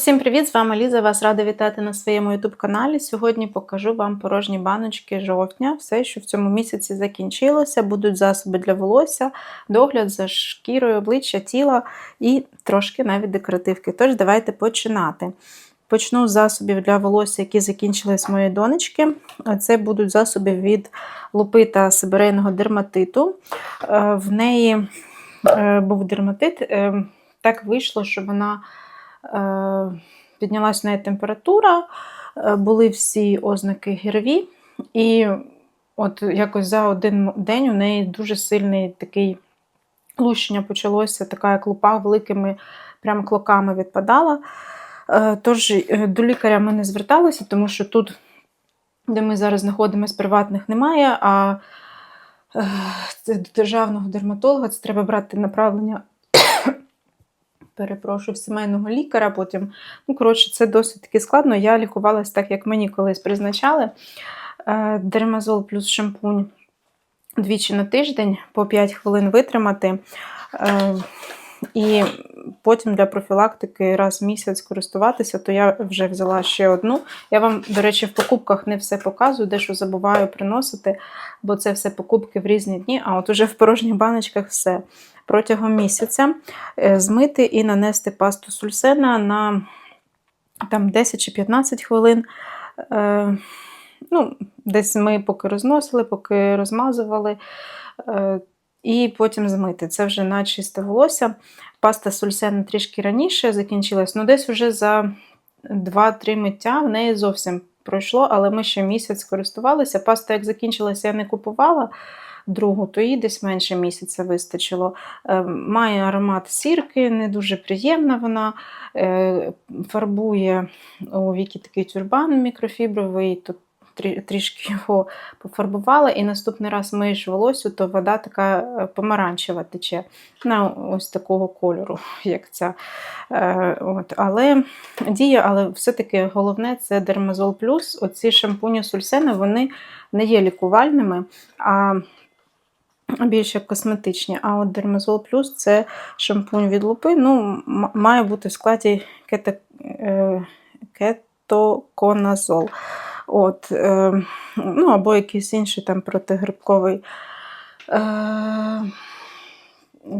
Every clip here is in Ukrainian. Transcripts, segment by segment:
Усім привіт! З вами Ліза. Вас рада вітати на своєму youtube каналі. Сьогодні покажу вам порожні баночки жовтня. Все, що в цьому місяці закінчилося, будуть засоби для волосся, догляд за шкірою, обличчя, тіла і трошки навіть декоративки. Тож, давайте починати. Почну з засобів для волосся, які закінчились моєї донечки. Це будуть засоби від лупи та сибирейного дерматиту. Е, В неї е, був дерматит. Е, Так вийшло, що вона піднялась в неї температура, е, були всі ознаки ГРВІ, і от якось за один день у неї дуже сильний такий лущення почалося, така як лупа великими прям клоками відпадала. Е, Тож е, до лікаря ми не зверталися, тому що тут, де ми зараз знаходимося, приватних немає, а е, до державного дерматолога це треба брати направлення. Перепрошую, в сімейного лікаря потім. Ну, коротше, це досить таки складно. Я лікувалась так, як мені колись призначали. Е, Дермазол плюс шампунь двічі на тиждень, по 5 хвилин витримати. Е, І потім для профілактики раз в місяць користуватися, то я вже взяла ще одну. Я вам, до речі, в покупках не все показую, дещо забуваю приносити, бо це все покупки в різні дні, а от уже в порожніх баночках все. Протягом місяця е, змити і нанести пасту сульсена на там, 10 чи 15 хвилин. Е, ну, Десь ми поки розносили, поки розмазували. Е, і потім змити. Це вже на чисте волосся. Паста сульсена трішки раніше закінчилась, ну десь вже за 2-3 миття в неї зовсім пройшло, але ми ще місяць користувалися. Паста, як закінчилася, я не купувала другу, то їй десь менше місяця вистачило. Е, Має аромат сірки, не дуже приємна вона. Е, Фарбує у віки такий тюрбан мікрофібровий. Тут трішки його пофарбувала, і наступний раз миєш волосся, то вода така е, помаранчева тече. На ось такого кольору, як ця. От, але діє, але все-таки головне це Дермазол Плюс. Оці шампуні сульсени вони не є лікувальними, а більш як косметичні. А от Дермазол Плюс це шампунь від лупи. Ну, має бути в складі кето, е, кетоконазол. От, е, ну, або якийсь інший там протигрибковий е,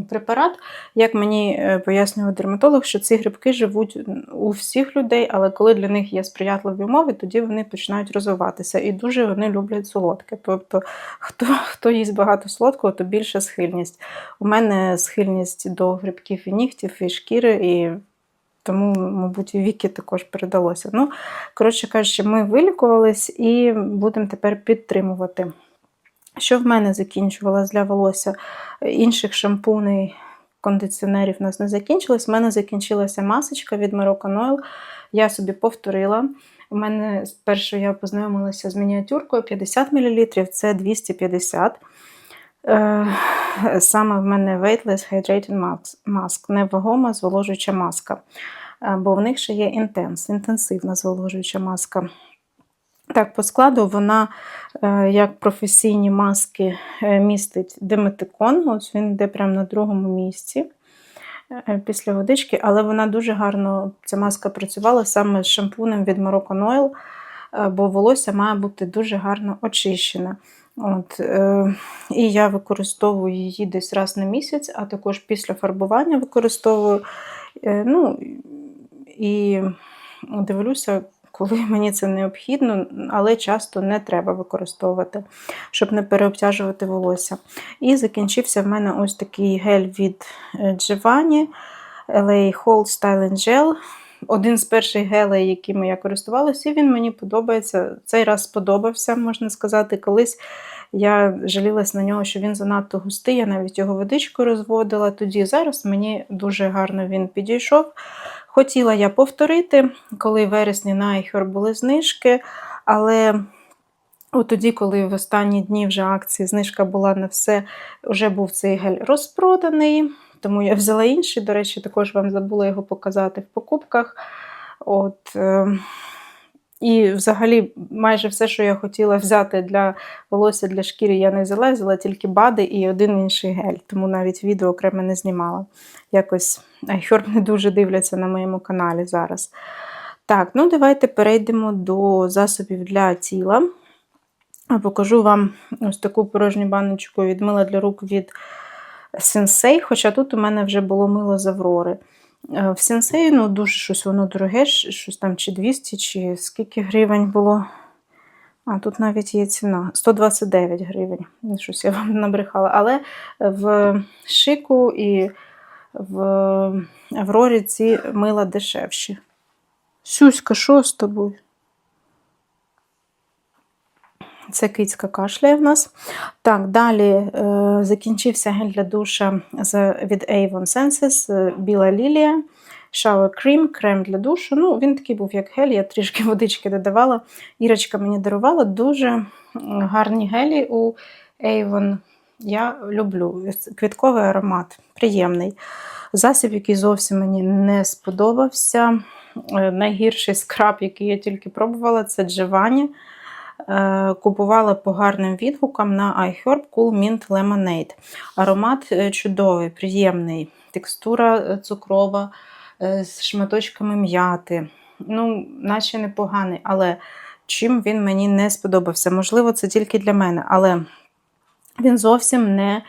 препарат. Як мені е, пояснював дерматолог, що ці грибки живуть у всіх людей, але коли для них є сприятливі умови, тоді вони починають розвиватися. І дуже вони люблять солодке. Тобто, хто, хто їсть багато солодкого, то більша схильність. У мене схильність до грибків і нігтів, і шкіри, і тому, мабуть, і віки також передалося. Ну, коротше кажучи, ми вилікувались і будемо тепер підтримувати. Що в мене закінчувалось для волосся? Інших шампуней, кондиціонерів у нас не закінчилось. У мене закінчилася масочка від Moroccan Oil. Я собі повторила. У мене спершу я познайомилася з мініатюркою 50 мл, це 250 Е, Саме в мене Weightless Hydrating Mask, невагома зволожуюча маска. Е, Бо в них ще є інтенс, інтенсивна зволожуюча маска. Так, по складу вона, е, як професійні маски, е, містить диметикон. Ось він йде прямо на другому місці е, після водички, але вона дуже гарно, ця маска працювала саме з шампунем від Moroccan Oil, е, бо волосся має бути дуже гарно очищене. От, е, І я використовую її десь раз на місяць, а також після фарбування використовую. Е, ну, і дивлюся, коли мені це необхідно, але часто не треба використовувати, щоб не переобтяжувати волосся. І закінчився в мене ось такий гель від е, Giovanni LA Hold Styling Gel. Один з перших гелей, якими я користувалася, і він мені подобається. Цей раз сподобався, можна сказати. Колись я жалілась на нього, що він занадто густий, я навіть його водичкою розводила тоді. Зараз мені дуже гарно він підійшов. Хотіла я повторити, коли вересні на iHerb були знижки, але от тоді, коли в останні дні вже акції знижка була на все, вже був цей гель розпроданий. Тому я взяла інший, до речі, також вам забула його показати в покупках. От, е, і взагалі, майже все, що я хотіла взяти для волосся, для шкіри, я не взяла, взяла тільки бади і один інший гель, тому навіть відео окремо не знімала. Якось iHerb не дуже дивляться на моєму каналі зараз. Так, ну давайте перейдемо до засобів для тіла. Покажу вам ось таку порожню баночку від мила для рук від Sensei, хоча тут у мене вже було мило з Аврори. Е, В Sensei, ну, дуже щось воно дороге, щось там чи 200, чи скільки гривень було. А, тут навіть є ціна 129 гривень. Щось я вам набрехала. Але в шику і в Аврорі ці мила дешевші. Сюська, що з тобою? Це кицька кашляє в нас. Так, далі е, закінчився гель для душа від Avon Senses, е, біла лілія, Shower Cream, крем для душу. Ну, він такий був, як гель, я трішки водички додавала. Ірочка мені дарувала дуже гарні гелі у Avon. Я люблю квітковий аромат, приємний. Засіб, який зовсім мені не сподобався. Е, Найгірший скраб, який я тільки пробувала, це. Е, Купувала по гарним відгукам на iHerb Cool Mint Lemonade. Аромат е, чудовий, приємний, текстура е, цукрова з шматочками м'яти. Ну, наче непоганий, але чим він мені не сподобався. Можливо, це тільки для мене, але він зовсім не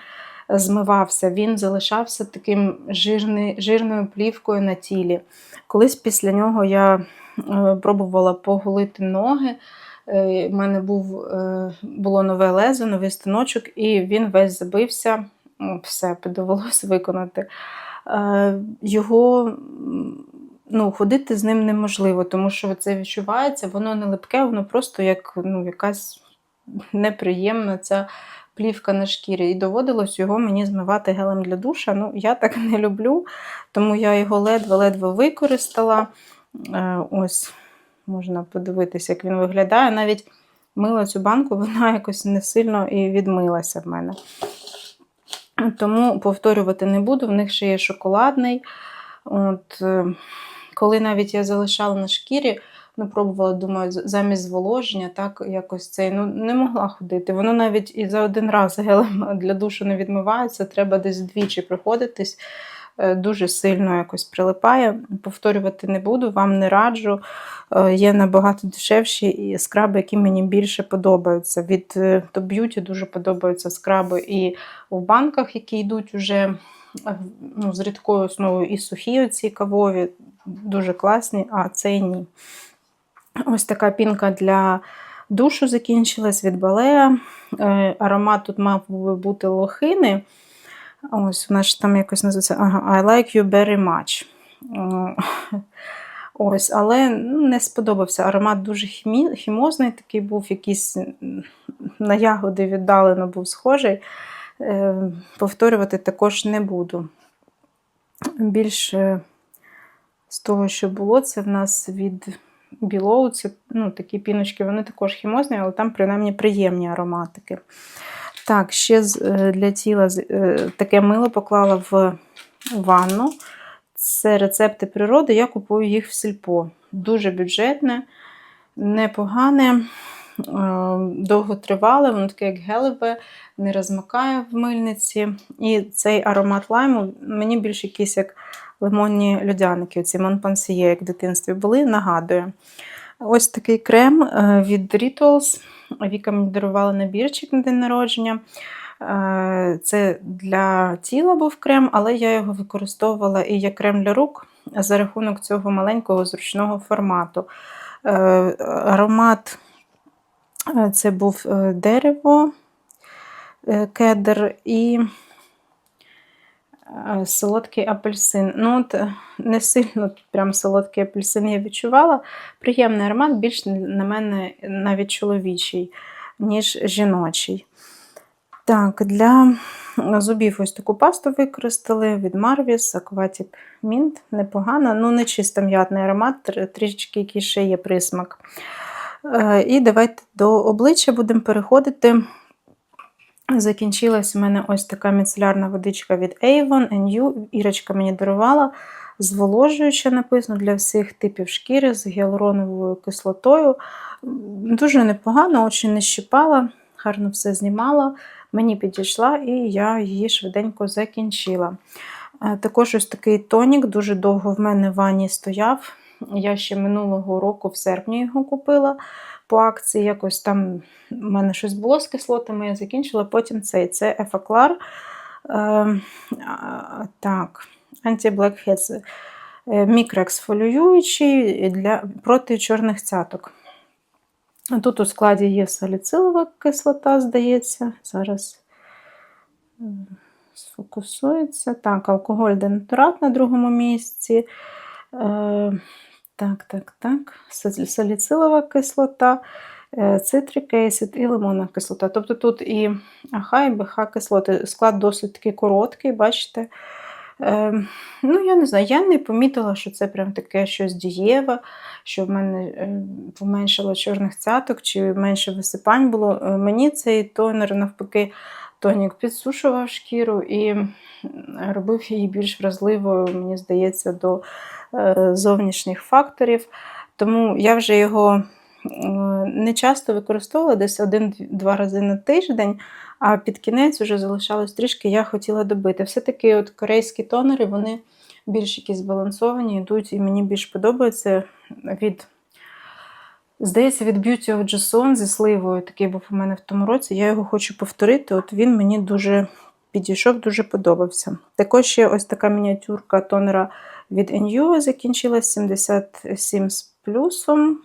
змивався, він залишався таким жирний, жирною плівкою на тілі. Колись після нього я е, пробувала поголити ноги. Е, У мене був, е, було нове лезо, новий станочок, і він весь забився. Все, довелося виконати. Е, Його ну, ходити з ним неможливо, тому що це відчувається, воно не липке, воно просто як ну, якась неприємна ця плівка на шкірі. І доводилось його мені змивати гелем для душа. Ну, я так не люблю, тому я його ледве-ледве використала. Е, Ось можна подивитися, як він виглядає. Навіть мила цю банку, вона якось не сильно і відмилася в мене. Тому повторювати не буду, в них ще є шоколадний. От, е, коли навіть я залишала на шкірі, ну, пробувала, думаю, замість зволоження, так якось цей, ну, не могла ходити. Воно навіть і за один раз гелем для душу не відмивається, треба десь двічі приходитись. Е, Дуже сильно якось прилипає. Повторювати не буду, вам не раджу. Е, Є набагато дешевші скраби, які мені більше подобаються. Від е, Top Beauty дуже подобаються скраби і в банках, які йдуть уже ну, з рідкою основою, і сухі оці кавові, дуже класні, а цей ні. Ось така пінка для душу закінчилась від балея. Е, Аромат тут мав би бути лохини. Ось, вона ж там якось називається ага, I like you very much. Е, Ось, але ну, не сподобався. Аромат дуже хімі, хімозний, такий був, якийсь на ягоди віддалено був схожий. Е, Повторювати також не буду. Більше з того, що було, це в нас від Below, це ну, такі піночки, вони також хімозні, але там принаймні приємні ароматики. Так, ще е, для тіла е, таке мило поклала в ванну. Це рецепти природи, я купую їх в сільпо. Дуже бюджетне, непогане, е, довготривале, воно таке, як гелеве, не розмикає в мильниці. І цей аромат лайму мені більш якийсь як лимонні льодяники, ці Монпансіє, як в дитинстві були, нагадує. Ось такий крем е, від Rituals. Віка мені дарувала набірчик на день народження. Е, Це для тіла був крем, але я його використовувала і як крем для рук за рахунок цього маленького зручного формату. Е, Аромат це був дерево, кедр і солодкий апельсин. Ну, от е, не сильно прям солодкий апельсин я відчувала. Приємний аромат, більш на мене навіть чоловічий, ніж жіночий. Так, для зубів ось таку пасту використали від Marvis, Aquatic Mint. Непогана, ну не чисто м'ятний аромат, трішечки який ще є присмак. Е, І давайте до обличчя будемо переходити. Закінчилась у мене ось така міцелярна водичка від Avon NU. Ірочка мені дарувала зволожуюча, написано для всіх типів шкіри з гіалуроновою кислотою. Дуже непогано, очі не щипала, гарно все знімала. Мені підійшла і я її швиденько закінчила. Е, Також ось такий тонік дуже довго в мене в ванні стояв. Я ще минулого року в серпні його купила по акції. Якось там в мене щось було з кислотами, я закінчила. Потім цей це Ефаклар. Е, так, анті-blackheads. Е, Мікроексфоліюючий для, проти чорних цяток. Тут у складі є саліцилова кислота, здається. Зараз е, сфокусується. Так, алкоголь денатурат на другому місці. Так, так, так. Саліцилова кислота, е, цитрик і лимонна кислота. Тобто тут і АХ, і БХ кислоти. Склад досить такий короткий, бачите. Е, ну, я не знаю, я не помітила, що це прям таке щось дієве, що в мене е, поменшало чорних цяток чи менше висипань було. Е, Мені цей тонер, навпаки, тонік підсушував шкіру і робив її більш вразливою, мені здається, до зовнішніх факторів. Тому я вже його е, не часто використовувала, десь один-два рази на тиждень. А під кінець вже залишалось трішки, я хотіла добити. Все-таки от корейські тонери, вони більш якісь збалансовані, йдуть, і мені більш подобається від. Здається, від Beauty of Jason зі сливою, такий був у мене в тому році. Я його хочу повторити. От він мені дуже підійшов, дуже подобався. Також ще ось така мініатюрка тонера від NU закінчилась 77 з плюсом.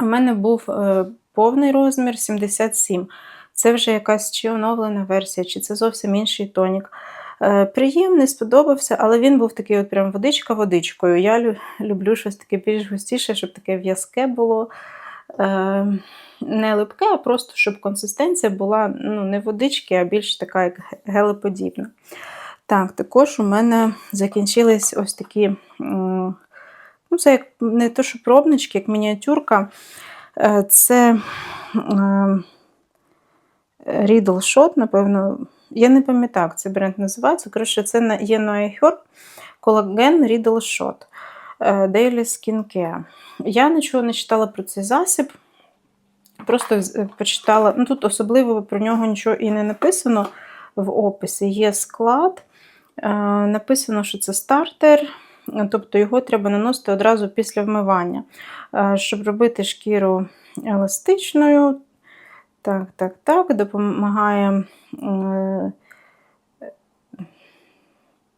У мене був е, повний розмір 77. Це вже якась чи оновлена версія, чи це зовсім інший тонік. Е, Приємний, сподобався, але він був такий от прям водичка водичкою. Я лю- люблю щось таке більш густіше, щоб таке в'язке було. Е, Не липке, а просто щоб консистенція була ну, не водички, а більш така як гелеподібна. Так, також у мене закінчились ось такі. Ну, це як не то, що пробнички, як мініатюрка. Е, Це е, Riddle Shot, напевно. Я не пам'ятаю, як цей бренд називається. Коротше, це є на iHerb колаген Riddle Shot Daily Skin Care. Я нічого не читала про цей засіб. Просто почитала. Ну, тут особливо про нього нічого і не написано в описі. Є склад. Е, Написано, що це стартер, е, тобто його треба наносити одразу після вмивання, е, щоб робити шкіру еластичною. Так, так, так, допомагає е,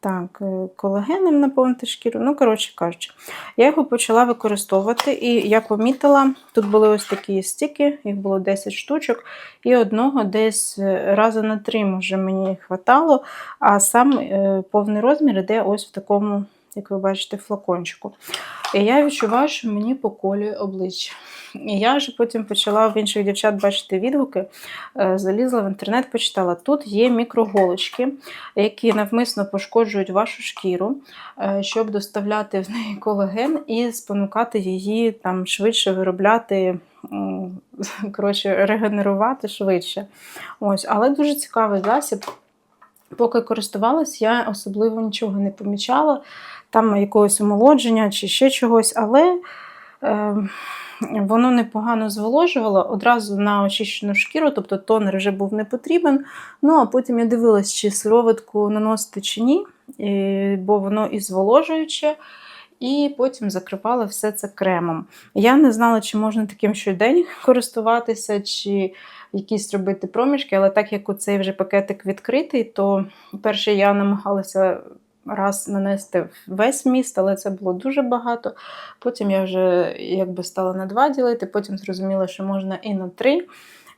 так, е, колагеном наповнити шкіру. Ну, коротше кажучи, я його почала використовувати, і я помітила, тут були ось такі стіки, їх було 10 штучок, і одного десь разу рази на три, може, мені хватало, а сам е, повний розмір іде ось в такому, як ви бачите, флакончику. І я відчуваю, що мені поколює обличчя. І я вже потім почала в інших дівчат бачити відгуки, е, залізла в інтернет, почитала. Тут є мікроголочки, які навмисно пошкоджують вашу шкіру, е, щоб доставляти в неї колаген і спонукати її там швидше виробляти, коротше, регенерувати швидше. Ось, але дуже цікавий засіб. Поки користувалась, я особливо нічого не помічала, там якогось омолодження чи ще чогось, але е, воно непогано зволожувало одразу на очищену шкіру, тобто тонер вже був не потрібен. Ну, а потім я дивилась, чи сироватку наносити чи ні, е, бо воно і зволожуюче. І потім закривала все це кремом. Я не знала, чи можна таким щодень користуватися, чи якісь робити проміжки, але так як оцей вже пакетик відкритий, то перше я намагалася раз нанести весь міст, але це було дуже багато. Потім я вже якби стала на два ділити, потім зрозуміла, що можна і на три.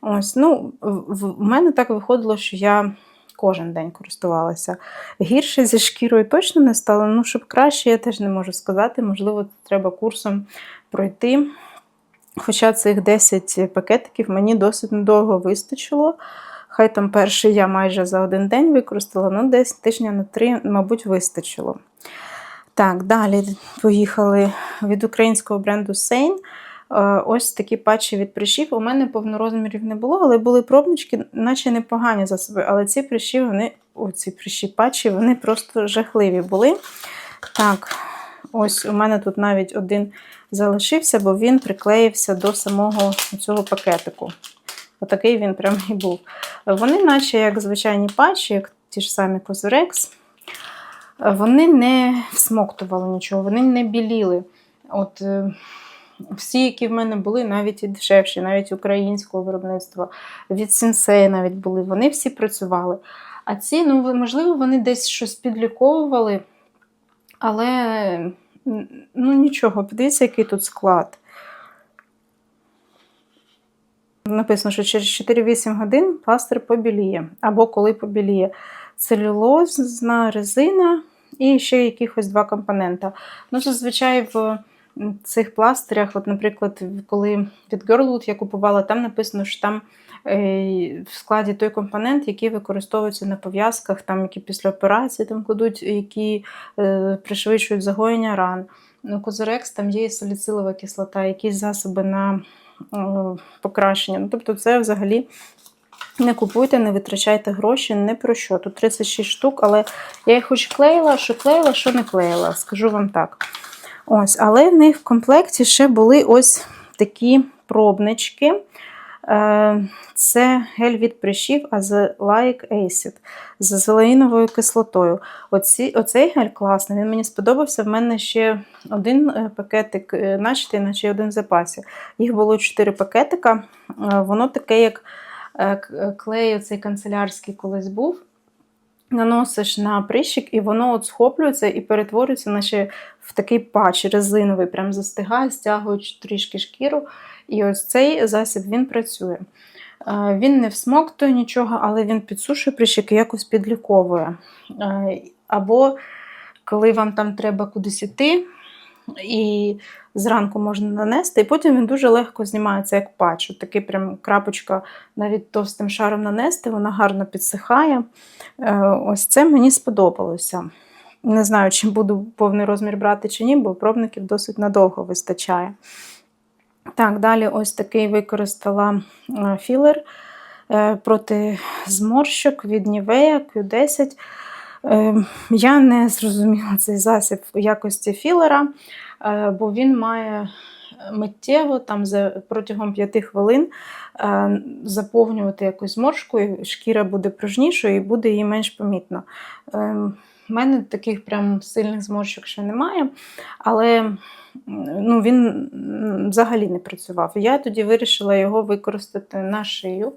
Ось, ну, в мене так виходило, що я кожен день користувалася. Гірше зі шкірою точно не стало. Ну, щоб краще, я теж не можу сказати. Можливо, треба курсом пройти. Хоча цих 10 пакетиків мені досить недовго вистачило. Хай там перший я майже за один день використала, ну десь тижня на три, мабуть, вистачило. Так, далі поїхали від українського бренду Sein. Е, Ось такі патчі від прищів. У мене повнорозмірів не було, але були пробнички, наче непогані засоби. Але ці прищі, вони, о, ці прищі патчі, вони просто жахливі були. Так, ось у мене тут навіть один залишився, бо він приклеївся до самого цього пакетику. Отакий він прям і був. Вони, наче як звичайні патчі, як ті ж самі е, вони не всмоктували нічого, вони не біліли. От е, всі, які в мене були, навіть і дешевші, навіть українського виробництва, від Сінсея навіть були, вони всі працювали. А ці, ну, можливо, вони десь щось підліковували, але ну нічого, подивіться, який тут склад. Написано, що через 4-8 годин пластир побіліє, або коли побіліє. Целюлозна резина і ще якихось два компонента. Ну, зазвичай в цих пластирях, от, наприклад, коли від Girlwood я купувала, там написано, що там в складі той компонент, який використовується на пов'язках, там, які після операції там кладуть, які е, пришвидшують загоєння ран. У Козирекс там є і саліцилова кислота, якісь засоби на е, покращення. Ну, тобто, це взагалі. Не купуйте, не витрачайте гроші, не про що. Тут 36 штук, але я їх хоч клеїла, що клеїла, що не клеїла, скажу вам так. Ось, Але в них в комплекті ще були ось такі пробнички. Е, Це гель від прищів Azelaic Acid з зеленовою кислотою. Оці, Оцей гель класний, він мені сподобався. В мене ще один е, пакетик, е, наче, наче один в запасі. Їх було 4 пакетика. Воно таке, як клей, оцей канцелярський колись був наносиш на прищик, і воно от схоплюється і перетворюється наче в такий патч резиновий, прям застигає, стягуючи трішки шкіру. І ось цей засіб він працює. Е, він не всмоктує нічого, але він підсушує прищик і якось підліковує. Е, або коли вам там треба кудись іти, і зранку можна нанести, і потім він дуже легко знімається, як патч. От такий прям крапочка навіть товстим шаром нанести, вона гарно підсихає. Е, ось це мені сподобалося. Не знаю, чи буду повний розмір брати чи ні, бо пробників досить надовго вистачає. Так, далі ось такий використала е, філер е, проти зморщок від Nivea Q10. Я не зрозуміла цей засіб в якості філера, бо він має миттєво там за протягом 5 хвилин е, заповнювати якусь зморшку, шкіра буде пружнішою і буде її менш помітно. У мене таких прям сильних зморщок ще немає, але ну, він взагалі не працював. Я тоді вирішила його використати на шию.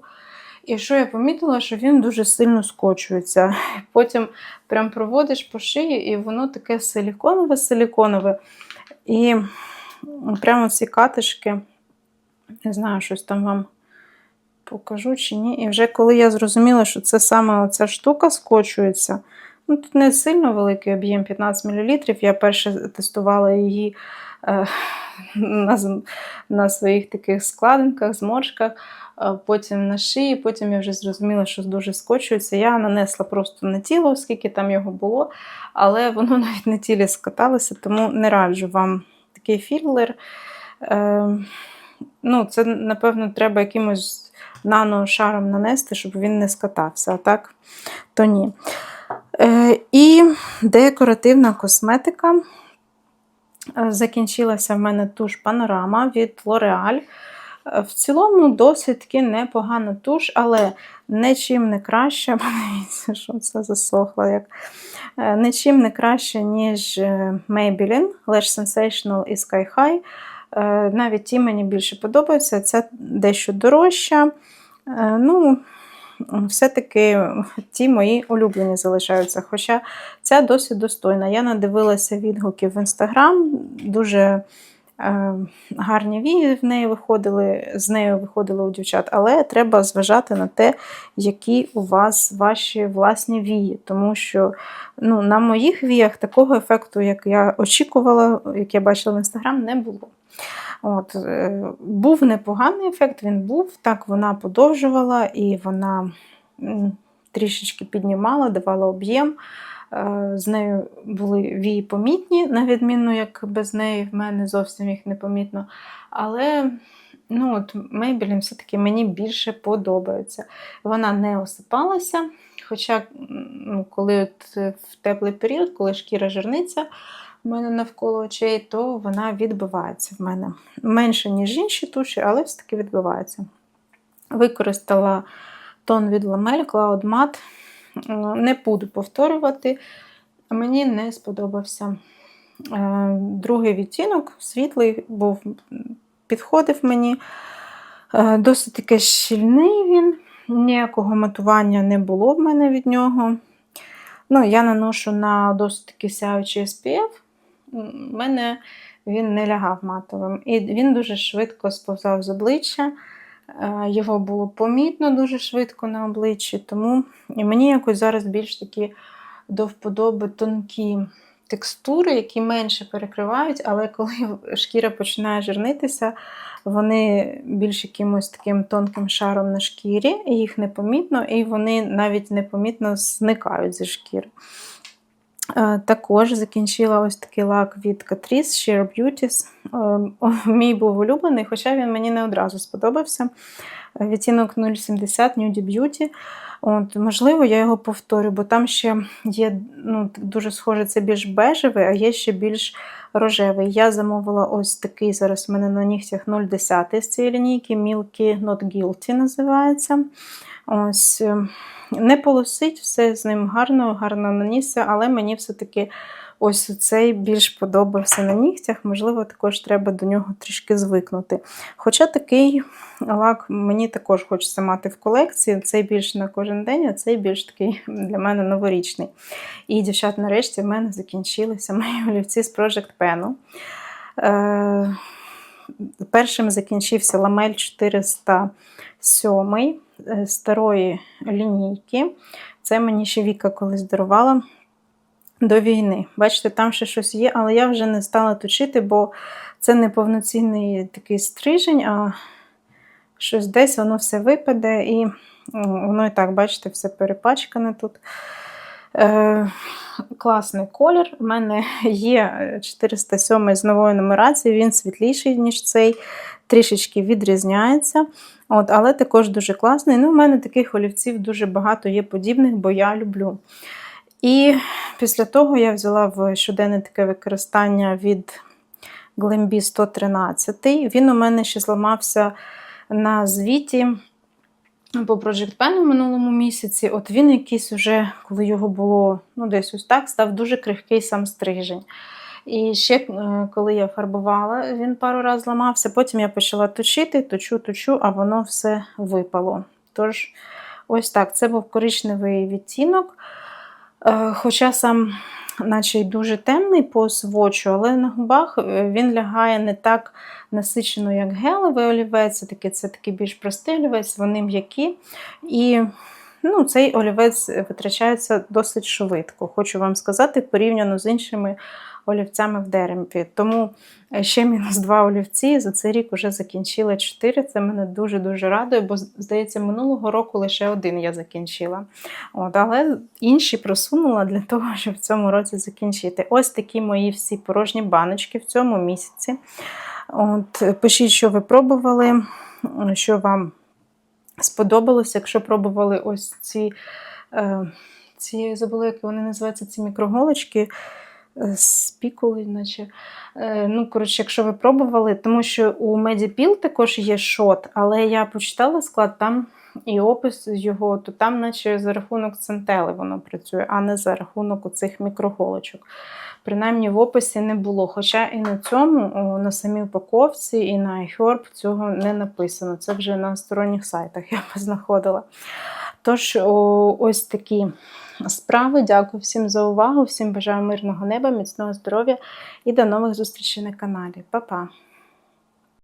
І що я помітила, що він дуже сильно скочується. Потім прям проводиш по шиї, і воно таке силіконове-силіконове. І прямо ці катишки, не знаю, щось там вам покажу чи ні. І вже коли я зрозуміла, що це саме оця штука скочується, ну тут не сильно великий об'єм 15 мл. Я перше тестувала її е, на, на своїх таких складинках, зморшках. Потім на шиї, потім я вже зрозуміла, що дуже скочується. Я нанесла просто на тіло, оскільки там його було, але воно навіть на тілі скаталося, тому не раджу вам такий філер. Е, ну, Це, напевно, треба якимось наношаром нанести, щоб він не скатався. А так, то ні. Е, І декоративна косметика. Е, закінчилася в мене туш панорама від L'Oreal. Е, в цілому, досить таки непогана туш, але нічим не краще. Подивіться, що це засохло. як. Нічим не краще, ніж Maybelline, Lash Sensational і Sky High. Навіть ті мені більше подобаються. Це дещо дорожча. Ну, все-таки ті мої улюблені залишаються. Хоча ця досить достойна. Я надивилася відгуків в інстаграм, дуже Е, гарні вії в неї виходили, з нею виходили у дівчат, але треба зважати на те, які у вас ваші власні вії. Тому що ну, на моїх віях такого ефекту, як я очікувала, як я бачила в інстаграм, не було. От, е, Був непоганий ефект, він був. Так, вона подовжувала і вона трішечки піднімала, давала об'єм. Е, з нею були вії помітні, на відміну, як без неї в мене зовсім їх не помітно. Але ну, от Maybelline все-таки мені більше подобається. Вона не осипалася. Хоча, ну, коли от в теплий період, коли шкіра жирниця в мене навколо очей, то вона відбивається в мене. Менше, ніж інші туші, але все-таки відбивається. Використала тон від Ламель Cloud Matte. Не буду повторювати. Мені не сподобався. Е, Другий відтінок, світлий, був, підходив мені. Е, Досить таки щільний він, ніякого матування не було в мене від нього. Ну, Я наношу на досить таки сяючий SPF. У мене він не лягав матовим. І він дуже швидко сповзав з обличчя. Е, Його було помітно дуже швидко на обличчі, тому мені якось зараз більш такі до вподоби тонкі текстури, які менше перекривають, але коли шкіра починає жирнитися, вони більш якимось таким тонким шаром на шкірі, їх непомітно, і вони навіть непомітно зникають зі шкіри. Е, Також закінчила ось такий лак від Catrice Sheer Beauties. Е, Мій був улюблений, хоча він мені не одразу сподобався. Відтінок 070 Nude Beauty. От, Можливо, я його повторю, бо там ще є ну, дуже схоже, це більш бежевий, а є ще більш рожевий. Я замовила ось такий зараз у мене на нігтях 0,10 з цієї лінійки, Milky Not Guilty називається. Ось, е, Не полосить, все з ним гарно, гарно нанісся, але мені все-таки ось цей більш подобався на нігтях. Можливо, також треба до нього трішки звикнути. Хоча такий лак мені також хочеться мати в колекції. Цей більш на кожен день, а цей більш такий для мене новорічний. І, дівчат, нарешті в мене закінчилися мої олівці з Project Pen. Е, Першим закінчився ламель 407 е, старої лінійки. Це мені ще Віка колись дарувала до війни. Бачите, там ще щось є, але я вже не стала точити, бо це не повноцінний такий стрижень, а щось десь воно все випаде, і воно і так, бачите, все перепачкане тут. Е, Класний колір. У мене є 407 з нової нумерації, він світліший, ніж цей, трішечки відрізняється. От, Але також дуже класний. Ну, У мене таких олівців дуже багато є подібних, бо я люблю. І після того я взяла в щоденне таке використання від Glambi 113. Він у мене ще зламався на звіті по Project Pen у минулому місяці. От він якийсь уже, коли його було ну, десь ось так, став дуже крихкий сам стрижень. І ще е, коли я фарбувала, він пару разів зламався. Потім я почала точити, точу, точу, а воно все випало. Тож, ось так, це був коричневий відтінок. Е, Хоча сам, наче й дуже темний по свочу, але на губах е, він лягає не так насичено, як гелевий олівець, таки, це такий більш простий олівець, вони м'які. І ну, цей олівець витрачається досить швидко, хочу вам сказати, порівняно з іншими олівцями в дереві. Тому е, ще мінус два олівці. За цей рік вже закінчила чотири. Це мене дуже-дуже радує, бо, здається, минулого року лише один я закінчила. От, Але інші просунула для того, щоб в цьому році закінчити. Ось такі мої всі порожні баночки в цьому місяці. От, Пишіть, що ви пробували, що вам сподобалося, якщо пробували ось ці, е, ці я забула, як вони називаються, ці мікроголочки. Спікули, наче. Е, Ну, коротше, якщо ви пробували, тому що у Медіпіл також є шот, але я почитала склад там і опис його, то там, наче за рахунок центели воно працює, а не за рахунок цих мікроголочок. Принаймні в описі не було. Хоча і на цьому, на самій упаковці, і на iHerb цього не написано. Це вже на сторонніх сайтах я познаходила. Тож, ось такі справи. Дякую всім за увагу, всім бажаю мирного неба, міцного здоров'я і до нових зустрічей на каналі. Па-па!